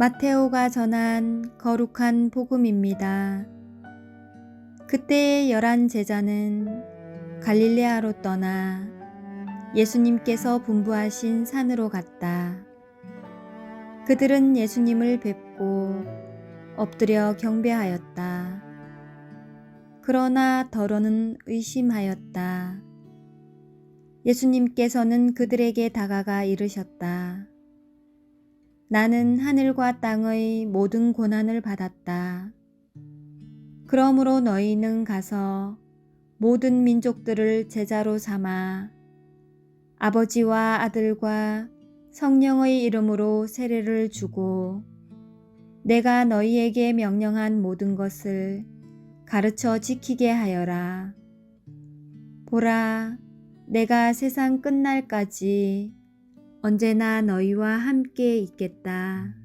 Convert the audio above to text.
마테오가 전한 거룩한 복음입니다. 그때의 열한 제자는 갈릴레아로 떠나 예수님께서 분부하신 산으로 갔다. 그들은 예수님을 뵙고 엎드려 경배하였다. 그러나 더러는 의심하였다. 예수님께서는 그들에게 다가가 이르셨다. 나는 하늘과 땅의 모든 고난을 받았다. 그러므로 너희는 가서 모든 민족들을 제자로 삼아 아버지와 아들과 성령의 이름으로 세례를 주고 내가 너희에게 명령한 모든 것을 가르쳐 지키게 하여라. 보라, 내가 세상 끝날까지 언제나 너희와 함께 있겠다.